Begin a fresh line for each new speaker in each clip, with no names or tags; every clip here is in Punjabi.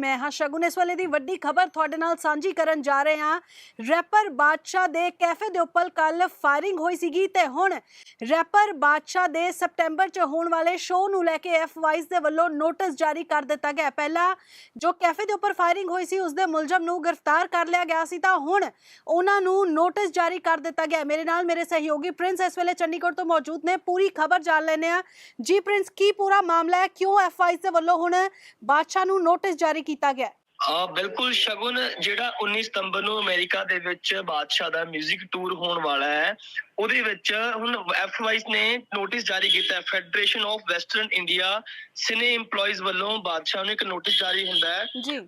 ਮੈਂ ਹਾਂ ਸ਼ਗੁਨ, ਇਸ ਵੇਲੇ ਦੀ ਵੱਡੀ ਖਬਰ ਤੁਹਾਡੇ ਨਾਲ ਸਾਂਝੀ ਕਰਨ ਜਾ ਰਹੇ ਹਾਂ। ਰੈਪਰ ਬਾਦਸ਼ਾਹ ਦੇ ਕੈਫੇ ਦੇ ਉੱਪਰ ਕੱਲ ਫਾਇਰਿੰਗ ਹੋਈ ਸੀਗੀ ਤੇ ਹੁਣ ਰੈਪਰ ਬਾਦਸ਼ਾਹ ਦੇ ਸਪਟੈਂਬਰ 'ਚ ਹੋਣ ਵਾਲੇ ਸ਼ੋਅ ਨੂੰ ਲੈ ਕੇ ਐਫ ਵਾਈਸ ਦੇ ਵੱਲੋਂ ਨੋਟਿਸ ਜਾਰੀ ਕਰ ਦਿੱਤਾ ਗਿਆ। ਪਹਿਲਾਂ ਜੋ ਕੈਫੇ ਦੇ ਉੱਪਰ ਫਾਇਰਿੰਗ ਹੋਈ ਸੀ ਉਸ ਦੇ ਮੁਲਜ਼ਮ ਨੂੰ ਗ੍ਰਿਫਤਾਰ ਕਰ ਲਿਆ ਗਿਆ ਸੀ ਤਾਂ ਹੁਣ ਉਹਨਾਂ ਨੂੰ ਨੋਟਿਸ ਜਾਰੀ ਕਰ ਦਿੱਤਾ ਗਿਆ। ਮੇਰੇ ਨਾਲ ਮੇਰੇ ਸਹਿਯੋਗੀ ਪ੍ਰਿੰਸ ਇਸ ਵੇਲੇ ਚੰਡੀਗੜ੍ਹ ਤੋਂ ਮੌਜੂਦ ਨੇ। ਪੂਰੀ ਖਬਰ ਜਾਣ ਲੈਣੇ ਆ ਜੀ ਪ੍ਰਿੰਸ, ਕੀ ਪੂਰਾ ਮਾਮਲਾ ਹੈ? ਕਿਉਂ ਐਫ ਵਾਈਸ ਦੇ ਵੱਲੋਂ ਹੁਣ ਬਾਦਸ਼ਾਹ ਨੂੰ ਨੋਟਿਸ ਜਾਰੀ ਕੀਤਾ ਗਿਆ ਹੈ?
ਆ ਬਿਲਕੁਲ ਸ਼ਗੁਨ, ਜਿਹੜਾ 19 ਸਤੰਬਰ ਨੂੰ ਅਮਰੀਕਾ ਦੇ ਵਿੱਚ ਬਾਦਸ਼ਾਹ ਦਾ 뮤직 ਟੂਰ ਹੋਣ ਵਾਲਾ ਹੈ ਉਹਦੇ ਵਿੱਚ ਹੁਣ ਐਫਵਾਈਸ ਨੇ ਨੋਟਿਸ ਜਾਰੀ ਕੀਤਾ ਹੈ। Federation of western India cine EMPLOYEES ਵੱਲੋਂ ਬਾਦਸ਼ਾਹ ਨੂੰ ਇੱਕ ਨੋਟਿਸ ਜਾਰੀ ਹੁੰਦਾ ਹੈ।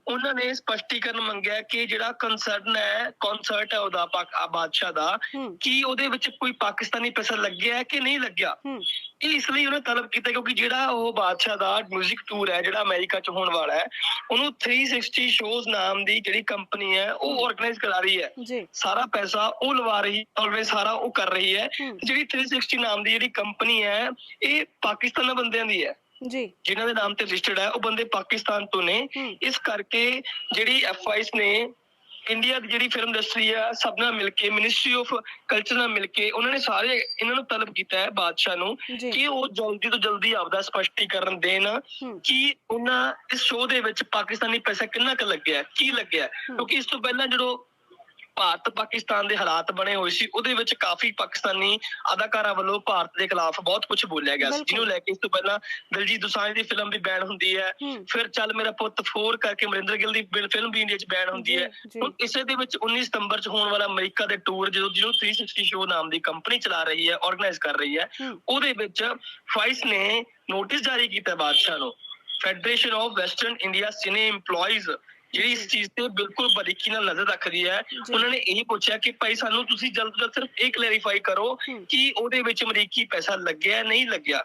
ਉਹਨਾਂ ਨੇ ਸਪਸ਼ਟੀਕਰਨ ਮੰਗਿਆ ਕਿ ਜਿਹੜਾ ਕੰਸਰਨ ਹੈ ਕਨਸਰਟ ਹੈ ਉਹਦਾ ਪਾਕ ਆ ਬਾਦਸ਼ਾਹ ਦਾ
ਹੂੰ।
ਕੀ ਉਹਦੇ ਵਿੱਚ ਕੋਈ ਪਾਕਿਸਤਾਨੀ ਪੈਸਾ ਲੱਗਿਆ ਹੈ ਕਿ ਨਹੀਂ ਲੱਗਿਆ?
ਹੂੰ।
ਇਹ ਇਸ ਲਈ ਉਹਨੇ ਤਲਬ ਕੀਤਾ ਕਿਉਂਕਿ ਜਿਹੜਾ ਉਹ ਬਾਦਸ਼ਾਹ ਦਾ 뮤직 ਟੂਰ ਹੈ ਜਿਹੜਾ ਅਮਰੀਕਾ 'ਚ ਹੋਣ ਵਾਲਾ ਹੈ ਉਹਨੂੰ 360 ਸ਼ੋਜ਼ ਨਾਮ ਦੀ ਜਿਹੜੀ ਕੰਪਨੀ ਹੈ ਉਹ ਆਰਗੇਨਾਈਜ਼ ਕਰਾ ਰਹੀ ਹੈ।
ਜੀ।
ਸਾਰਾ ਪੈਸਾ ਉਹ ਲਵਾ ਰਹੀ ਆਲਵੇਜ਼ ਸਾਰਾ ਉਹ ਕਰ ਰਹੀ ਹੈ
ਹੂੰ।
ਜਿਹੜੀ 360 ਨਾਮ ਦੀ ਜਿਹੜੀ ਕੰਪਨੀ ਹੈ ਇਹ ਪਾਕਿਸਤਾਨ ਦੇ ਬੰਦਿਆਂ ਦੀ ਹੈ।
ਜੀ।
ਜਿਨ੍ਹਾਂ ਦੇ ਨਾਮ ਤੇ ਰਜਿਸਟਰਡ ਹੈ ਉਹ ਬੰਦੇ ਪਾਕਿਸਤਾਨ ਤੋਂ ਨੇ। ਇਸ ਕਰਕੇ ਜਿਹੜੀ ਐਫਆਈਸ ਨੇ ਇੰਡੀਆ ਦੀ ਜਿਹੜੀ ਫਿਲਮ ਇੰਡਸਟਰੀ ਆ ਸਭ ਨਾਲ ਮਿਲ ਕੇ ਮਿਨਿਸਟਰੀ ਆਫ ਕਲਚਰ ਨਾਲ ਮਿਲ ਕੇ ਉਹਨਾਂ ਨੇ ਸਾਰੇ ਇਹਨਾਂ ਨੂੰ ਤਲਬ ਕੀਤਾ ਹੈ ਬਾਦਸ਼ਾਹ ਨੂੰ ਕਿ ਉਹ ਜਲਦੀ ਤੋਂ ਜਲਦੀ ਆਪਦਾ ਸਪਸ਼ਟੀਕਰਨ ਦੇਣ ਕਿ ਉਹਨਾਂ ਇਸ ਸ਼ੋਅ ਦੇ ਵਿੱਚ ਪਾਕਿਸਤਾਨੀ ਪੈਸਾ ਕਿੰਨਾ ਕੁ ਲੱਗਿਆ ਕੀ ਲੱਗਿਆ। ਕਿਉਂਕਿ ਇਸ ਤੋਂ ਪਹਿਲਾਂ ਜਦੋਂ ਭਾਰਤ ਪਾਕਿਸਤਾਨ ਦੇ ਹਾਲਾਤ ਬਣੇ ਹੋਏ ਸੀ ਉਹਦੇ ਵਿੱਚ ਕਾਫੀ ਪਾਕਿਸਤਾਨੀ ਅਦਾਕਾਰਾਂ ਵੱਲੋਂ ਭਾਰਤ ਦੇ ਖਿਲਾਫ ਬਹੁਤ ਕੁਝ ਬੋਲਿਆ ਗਿਆ ਸੀ। ਜਿਹਨੂੰ ਲੈ ਕੇ ਇਸ ਤੋਂ ਪਹਿਲਾਂ ਦਿਲਜੀਤ ਦੋਸਾਂਝ ਦੀ ਫਿਲਮ ਵੀ ਬੈਨ ਹੁੰਦੀ ਹੈ ਫਿਰ ਚੱਲ ਮੇਰਾ ਪੁੱਤ 4 ਕਰਕੇ ਅਮਰਿੰਦਰ ਗਿੱਲ ਦੀ ਫਿਲਮ ਵੀ ਇੰਡੀਆ 'ਚ ਬੈਨ ਹੁੰਦੀ ਹੈ। ਹੁਣ ਇਸੇ ਦੇ ਵਿੱਚ 19 ਸਤੰਬਰ 'ਚ ਹੋਣ ਵਾਲਾ ਅਮਰੀਕਾ ਦੇ ਟੂਰ ਜਦੋਂ ਜਿਹਨੂੰ 360 ਸ਼ੋਅ ਨਾਮ ਦੀ ਕੰਪਨੀ ਚਲਾ ਰਹੀ ਹੈ ਆਰਗੇਨਾਈਜ਼ ਕਰ ਰਹੀ ਹੈ
ਹੂੰ।
ਉਹਦੇ ਵਿੱਚ ਫਾਈਸ ਨੇ ਨੋਟਿਸ ਜਾਰੀ ਕੀਤਾ ਬਾਦਸ਼ਾਹ ਨੂੰ। Federation of western India cine EMPLOYEES ਜਿਹੜੀ ਇਸ ਚੀਜ਼ ਤੇ ਬਿਲਕੁਲ ਬਰੀਕੀ ਨਾਲ ਨਜ਼ਰ ਰੱਖਦੀ ਹੈ। ਉਹਨਾਂ ਨੇ ਇਹ ਪੁੱਛਿਆ ਕਿ ਭਾਈ ਸਾਨੂੰ ਤੁਸੀਂ ਜਲਦ ਤੋਂ ਜਲਦ ਸਿਰਫ ਇਹ ਕਲੈਰੀਫਾਈ ਕਰੋ ਕਿ ਉਹਦੇ ਵਿੱਚ ਅਮਰੀਕੀ ਪੈਸਾ ਲੱਗਿਆ ਨਹੀਂ ਲੱਗਿਆ।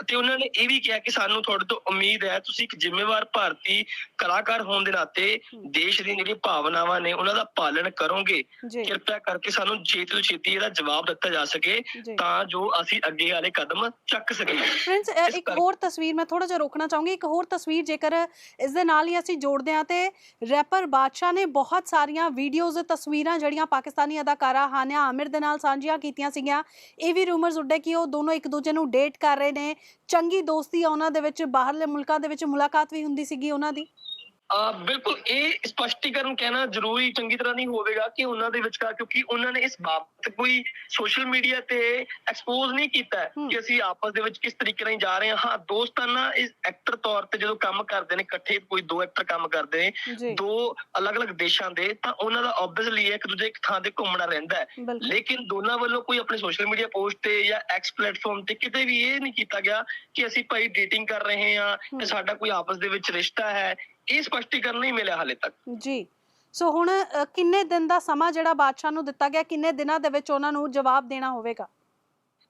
ਅਤੇ ਉਹਨਾਂ ਨੇ ਇਹ ਵੀ ਕਿਹਾ ਕਿ ਸਾਨੂੰ ਤੁਹਾਡੇ ਤੋਂ ਉਮੀਦ ਹੈ ਤੁਸੀਂ ਇੱਕ ਜ਼ਿੰਮੇਵਾਰ ਭਾਰਤੀ ਕਲਾਕਾਰ ਹੋਣ ਦੇ ਨਾਤੇ। ਦੇਸ਼ ਦੀ ਜਿਹੜੀ ਭਾਵਨਾਵਾਂ ਨੇ ਉਹਨਾਂ ਦਾ ਪਾਲਣ ਕਰੋਗੇ। ਕਿਰਪਾ ਕਰਕੇ ਸਾਨੂੰ ਛੇਤੀ ਤੋਂ ਛੇਤੀ ਇਹਦਾ ਜਵਾਬ ਦਿੱਤਾ ਜਾ ਸਕੇ ਤਾਂ ਜੋ ਅਸੀਂ ਅੱਗੇ ਵਾਲੇ ਕਦਮ ਚੱਕ ਸਕੀਏ।
ਫਰੈਂਡਸ ਇੱਕ ਹੋਰ ਤਸਵੀਰ ਮੈਂ ਥੋੜਾ ਜਿਹਾ ਰੋਕਣਾ ਚਾਹੂੰਗੀ। ਇੱਕ ਹੋਰ ਤਸਵੀਰ ਜੇਕਰ ਇਸ ਦੇ ਨਾਲ ਹੀ ਅਸੀਂ ਜੋੜਦੇ ਹਾਂ ਤੇ ਰੈਪਰ ਬਾਦਸ਼ਾਹ ਨੇ ਬਹੁਤ ਸਾਰੀਆਂ ਵੀਡੀਓਜ਼ ਤਸਵੀਰਾਂ ਜਿਹੜੀਆਂ ਪਾਕਿਸਤਾਨੀ ਅਦਾਕਾਰਾ ਹਾਨਿਆ ਆਮਿਰ ਦੇ ਨਾਲ ਸਾਂਝੀਆਂ ਕੀਤੀਆਂ ਸੀਗੀਆਂ। ਇਹ ਵੀ ਰੂਮਰਸ ਉੱਡੇ ਕਿ ਉਹ ਦੋਨੋਂ ਇੱਕ ਦੂਜੇ ਨੂੰ ਡੇਟ ਕਰ ਰਹੇ ਨੇ। ਚੰਗੀ ਦੋਸਤੀ ਆ ਉਹਨਾਂ ਦੇ ਵਿੱਚ, ਬਾਹਰਲੇ ਮੁਲਕਾਂ ਦੇ ਵਿੱਚ ਮੁਲਾਕਾਤ ਵੀ ਹੁੰਦੀ ਸੀਗੀ ਉਹਨਾਂ ਦੀ।
ਬਿਲਕੁਲ ਇਹ ਸਪਸ਼ਟੀਕਰਨ ਕਹਿਣਾ ਜ਼ਰੂਰੀ ਚੰਗੀ ਤਰ੍ਹਾਂ ਨਹੀਂ ਹੋਵੇਗਾ ਕਿ ਉਹਨਾਂ ਦੇ ਵਿਚਕਾਰ ਕਿਉਂਕਿ ਉਹਨਾਂ ਨੇ ਇਸ ਬਾਬਤ ਕੋਈ ਸੋਸ਼ਲ ਮੀਡੀਆ ਤੇ ਐਕਸਪੋਜ਼ ਨਹੀਂ ਕੀਤਾ। ਕਿ ਅਸੀਂ ਆਪਸ ਦੇ ਵਿੱਚ ਕਿਸ ਤਰੀਕੇ ਨਾਲ ਜਾ ਰਹੇ ਹਾਂ। ਹਾਂ ਦੋਸਤਾਨਾ ਇਸ ਐਕਟਰ ਤੌਰ ਤੇ ਜਦੋਂ ਕੰਮ ਕਰਦੇ ਨੇ ਇਕੱਠੇ ਕੋਈ ਦੋ ਐਕਟਰ ਕੰਮ ਕਰਦੇ ਨੇ ਦੋ ਅਲੱਗ-ਅਲੱਗ ਦੇਸ਼ਾਂ ਦੇ ਤਾਂ ਉਹਨਾਂ ਦਾ ਆਬਵੀਅਸਲੀ ਇੱਕ ਦੂਜੇ ਇੱਕ ਥਾਂ ਤੇ ਘੁੰਮਣਾ ਰਹਿੰਦਾ ਹੈ। ਲੇਕਿਨ ਦੋਨਾਂ ਵੱਲੋਂ ਕੋਈ ਆਪਣੇ ਸੋਸ਼ਲ ਮੀਡੀਆ ਪੋਸਟ ਤੇ ਜਾਂ ਐਕਸ ਪਲੇਟਫਾਰਮ ਤੇ ਕਿਤੇ ਵੀ ਇਹ ਨਹੀਂ ਕੀਤਾ ਗਿਆ ਕਿ ਅਸੀਂ ਭਾਈ ਡੇਟਿੰਗ ਕਰ ਰਹੇ ਹਾਂ। ਤੇ ਸਾਡਾ ਕੋਈ ਆਪਸ ਦੇ ਵਿੱਚ ਰਿਸ਼ਤਾ ਹੈ। ਇਹ ਸਪਸ਼ਟੀਕਰਨ ਨਹੀਂ ਮਿਲਿਆ ਹਾਲੇ ਤੱਕ
ਜੀ ਸੋ ਹੁਣ ਕਿੰਨੇ ਦਿਨ ਦਾ ਸਮਾਂ ਜਿਹੜਾ ਬਾਦਸ਼ਾਹ ਨੂੰ ਦਿੱਤਾ ਗਿਆ ਕਿੰਨੇ ਦਿਨਾਂ ਦੇ ਵਿੱਚ ਉਹਨਾਂ ਨੂੰ ਜਵਾਬ ਦੇਣਾ ਹੋਵੇਗਾ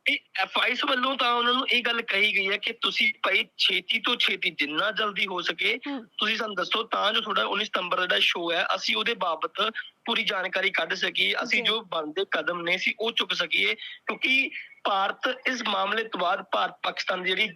ਇਹ ਐਫਆਈਸ ਵੱਲੋਂ ਤਾਂ ਉਹਨਾਂ ਨੂੰ ਇਹ ਗੱਲ ਕਹੀ ਗਈ ਹੈ ਕਿ ਤੁਸੀਂ ਭਾਈ ਛੇਤੀ ਤੋਂ ਛੇਤੀ ਜਿੰਨਾ ਜਲਦੀ ਹੋ ਸਕੇ ਤੁਸੀਂ ਸਾਨੂੰ ਦੱਸੋ ਤਾਂ ਜੋ ਤੁਹਾਡਾ 19 ਸਤੰਬਰ ਦਾ ਜਿਹੜਾ ਸ਼ੋਅ ਹੈ ਅਸੀਂ ਉਹਦੇ ਬਾਬਤ ਪੂਰੀ ਜਾਣਕਾਰੀ ਕੱਢ ਸਕੀਏ ਅਸੀਂ
ਜੀ।
ਬਣਦੇ ਕਦਮ ਨੇ ਸੀ ਉਹ ਚੁੱਕ ਸਕੀਏ ਕਿਉਂਕਿ ਭਾਰਤ ਇਸ ਮਾਮਲੇ ਤੋਂ ਬਾਅਦ ਭਾਰਤ ਪਾਕਿਸਤਾਨ ਦੀ ਜਿਹੜੀ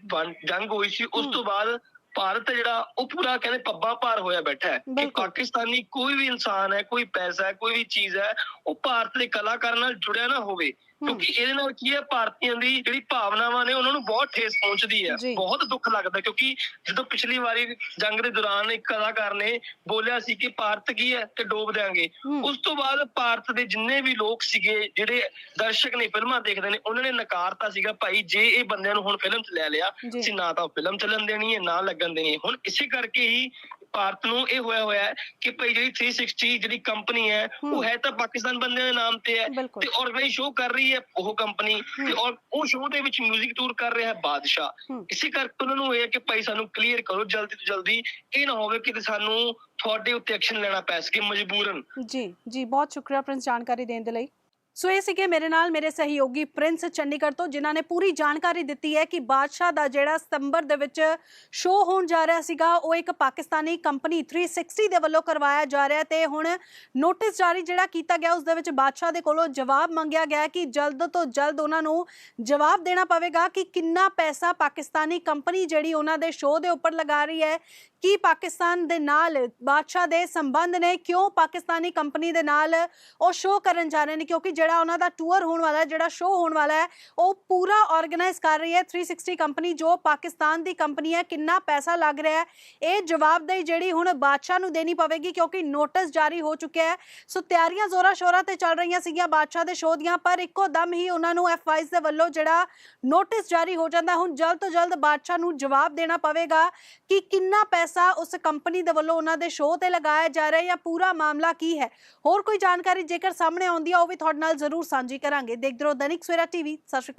ਜੰਗ ਹੋਈ ਸੀ ਉਸ। ਤੋਂ ਬਾਅਦ ਭਾਰਤ ਜਿਹੜਾ ਉਹ ਪੂਰਾ ਕਹਿੰਦੇ ਪੱਬਾਂ ਭਾਰ ਹੋਇਆ ਬੈਠਾ ਹੈ ਕਿ। ਪਾਕਿਸਤਾਨੀ ਕੋਈ ਵੀ ਇਨਸਾਨ ਹੈ ਕੋਈ ਪੈਸਾ ਹੈ ਕੋਈ ਵੀ ਚੀਜ਼ ਹੈ ਉਹ ਭਾਰਤ ਦੇ ਕਲਾਕਾਰ ਨਾਲ ਜੁੜਿਆ ਨਾ ਹੋਵੇ ਕਿਉਂਕਿ ਇਹਦੇ ਨਾਲ ਕੀ ਹੈ ਭਾਰਤੀਆਂ ਦੀ ਜਿਹੜੀ ਭਾਵਨਾਵਾਂ ਨੇ ਉਹਨਾਂ ਨੂੰ ਬਹੁਤ ਠੇਸ ਪਹੁੰਚਦੀ ਹੈ। ਬਹੁਤ ਦੁੱਖ ਲੱਗਦਾ ਕਿਉਂਕਿ ਜਦੋਂ ਪਿਛਲੀ ਵਾਰੀ ਜੰਗ ਦੇ ਦੌਰਾਨ ਇੱਕ ਕਲਾਕਾਰ ਨੇ ਬੋਲਿਆ ਸੀ ਕਿ ਭਾਰਤ ਕੀ ਹੈ ਤੇ ਡੋਬ ਦੇਾਂਗੇ ਉਸ ਤੋਂ ਬਾਅਦ ਭਾਰਤ ਦੇ ਜਿੰਨੇ ਵੀ ਲੋਕ ਸੀਗੇ ਜਿਹੜੇ ਦਰਸ਼ਕ ਨੇ ਫਿਲਮਾਂ ਦੇਖਦੇ ਨੇ ਉਹਨਾਂ ਨੇ ਨਕਾਰਤਾ ਸੀਗਾ ਭਾਈ ਜੇ ਇਹ ਬੰਦਿਆਂ ਨੂੰ ਹੁਣ ਫਿਲਮ 'ਚ ਲੈ ਲਿਆ ਅਸੀਂ ਨਾ ਤਾਂ ਫਿਲਮ ਚੱਲਣ ਦੇਣੀ ਹੈ ਨਾ ਲੱਗਣ ਦੇਣੀ ਹੈ। ਹੁਣ ਇਸੇ ਕਰਕੇ ਹੀ ਭਾਰਤ ਨੂੰ ਇਹ ਹੋਇਆ ਹੋਇਆ ਹੈ ਕਿ ਭਾਈ ਜਿਹੜੀ 360 ਜਿਹੜੀ ਕੰਪਨੀ ਹੈ। ਉਹ ਹੈ। ਤਾਂ ਪਾਕਿਸਤਾਨ ਬੰਦਿਆਂ ਦੇ ਨਾਮ ਤੇ ਹੈ ਤੇ ਆਰਗੇਨਾਈਜ਼ ਸ਼ੋਅ ਕਰ ਰਹੀ ਹੈ ਉਹ ਕੰਪਨੀ ਤੇ ਉਹ ਸ਼ੋਅ ਦੇ ਵਿੱਚ 뮤직 ਟੂਰ ਕਰ ਰਿਹਾ ਹੈ ਬਾਦਸ਼ਾਹ। ਇਸੇ ਕਰਕੇ ਉਹਨਾਂ ਨੂੰ ਇਹ ਹੈ ਕਿ ਭਾਈ ਸਾਨੂੰ ਕਲੀਅਰ ਕਰੋ ਜਲਦੀ ਤੋਂ ਜਲਦੀ ਇਹ ਨਾ ਹੋਵੇ ਕਿ ਸਾਨੂੰ ਤੁਹਾਡੇ ਉੱਤੇ ਐਕਸ਼ਨ ਲੈਣਾ ਪੈ ਸਕੇ ਮਜਬੂਰਨ।
ਜੀ ਜੀ ਬਹੁਤ ਸ਼ੁਕਰੀਆ ਪ੍ਰਿੰਸ ਜਾਣਕਾਰੀ ਦੇਣ ਦੇ ਲਈ। ਸੋ ਇਹ ਸੀਗੇ ਮੇਰੇ ਨਾਲ ਮੇਰੇ ਸਹਿਯੋਗੀ ਪ੍ਰਿੰਸ ਚੰਡੀਗੜ੍ਹ ਤੋਂ, ਜਿਨ੍ਹਾਂ ਨੇ ਪੂਰੀ ਜਾਣਕਾਰੀ ਦਿੱਤੀ ਹੈ ਕਿ ਬਾਦਸ਼ਾਹ ਦਾ ਜਿਹੜਾ ਸਤੰਬਰ ਦੇ ਵਿੱਚ ਸ਼ੋਅ ਹੋਣ ਜਾ ਰਿਹਾ ਸੀਗਾ, ਉਹ ਇੱਕ ਪਾਕਿਸਤਾਨੀ ਕੰਪਨੀ 360 ਦੇ ਵੱਲੋਂ ਕਰਵਾਇਆ ਜਾ ਰਿਹਾ ਤੇ ਹੁਣ ਨੋਟਿਸ ਜਾਰੀ ਜਿਹੜਾ ਕੀਤਾ ਗਿਆ, ਉਸ ਦੇ ਵਿੱਚ ਬਾਦਸ਼ਾਹ ਦੇ ਕੋਲੋਂ ਜਵਾਬ ਮੰਗਿਆ ਗਿਆ ਕਿ ਜਲਦ ਤੋਂ ਜਲਦ ਉਹਨਾਂ ਨੂੰ ਜਵਾਬ ਦੇਣਾ ਪਵੇਗਾ ਕਿ ਕਿੰਨਾ ਪੈਸਾ ਪਾਕਿਸਤਾਨੀ ਕੰਪਨੀ ਜਿਹੜੀ ਉਹਨਾਂ ਦੇ ਸ਼ੋਅ ਦੇ ਉੱਪਰ ਲਗਾ ਰਹੀ ਹੈ, ਕੀ ਪਾਕਿਸਤਾਨ ਦੇ ਨਾਲ ਬਾਦਸ਼ਾਹ ਦੇ ਸੰਬੰਧ ਨੇ, ਕਿਉਂ ਪਾਕਿਸਤਾਨੀ ਕੰਪਨੀ ਦੇ ਨਾਲ ਉਹ ਸ਼ੋਅ ਕਰਨ ਜਾ ਰਹੇ ਨੇ, ਕਿਉਂਕਿ ਜਿਹੜਾ ਉਹਨਾਂ ਦਾ ਟੂਰ ਹੋਣ ਵਾਲਾ ਹੈ, ਜਿਹੜਾ ਸ਼ੋਅ ਹੋਣ ਵਾਲਾ ਹੈ, ਉਹ ਪੂਰਾ ਆਰਗੇਨਾਈਜ਼ ਕਰ ਰਹੀ ਹੈ 360 ਕੰਪਨੀ ਜੋ ਪਾਕਿਸਤਾਨ ਦੀ ਕੰਪਨੀ ਹੈ, ਕਿੰਨਾ ਪੈਸਾ ਲੱਗ ਰਿਹਾ ਹੈ, ਇਹ ਜਵਾਬਦੇਹੀ ਜਿਹੜੀ ਹੁਣ ਬਾਦਸ਼ਾਹ ਨੂੰ ਦੇਣੀ ਪਵੇਗੀ, ਕਿਉਂਕਿ ਨੋਟਿਸ ਜਾਰੀ ਹੋ ਚੁੱਕਿਆ ਹੈ। ਸੋ ਤਿਆਰੀਆਂ ਜ਼ੋਰਾਂ ਸ਼ੋਰਾਂ ਤੇ ਚੱਲ ਰਹੀਆਂ ਸੀਗੀਆਂ ਬਾਦਸ਼ਾਹ ਦੇ ਸ਼ੋਅ ਦੀਆਂ, ਪਰ ਇੱਕੋ ਦਮ ਹੀ ਉਹਨਾਂ ਨੂੰ ਐਫਆਈਸ ਦੇ ਵੱਲੋਂ ਜਿਹੜਾ ਨੋਟਿਸ ਜਾਰੀ ਹੋ ਜਾਂਦਾ, ਹੁਣ ਜਲਦ ਤੋਂ ਜਲਦ ਬਾਦਸ਼ਾਹ ਨੂੰ ਜਵਾਬ ਦੇਣਾ ਪਵੇਗਾ ਕਿ ਕਿੰਨਾ ਪੈਸਾ ਉਸ ਕੰਪਨੀ ਦੇ ਵੱਲੋਂ ਉਹਨਾਂ ਦੇ ਸ਼ੋਅ ਤੇ ਲਗਾਇਆ ਜਾ ਰਿਹਾ ਹੈ ਜਾਂ ਪੂਰਾ ਮਾਮਲਾ ਕੀ ਹੈ। ਹੋਰ ਕੋਈ ਜਾਣਕਾਰੀ ਜੇਕਰ ਸਾਹਮਣੇ ਆਉਂਦੀ ਹੈ ਉਹ ਵੀ ਤੁਹਾਡੇ ਨਾਲ ਜ਼ਰੂਰ ਸਾਂਝੀ ਕਰਾਂਗੇ। ਦੇਖਦੇ ਰਹੋ ਦੈਨਿਕ ਸਵੇਰਾ ਟੀਵੀ ਸਤਿ ਸ਼੍ਰੀ ਅਕਾਲ।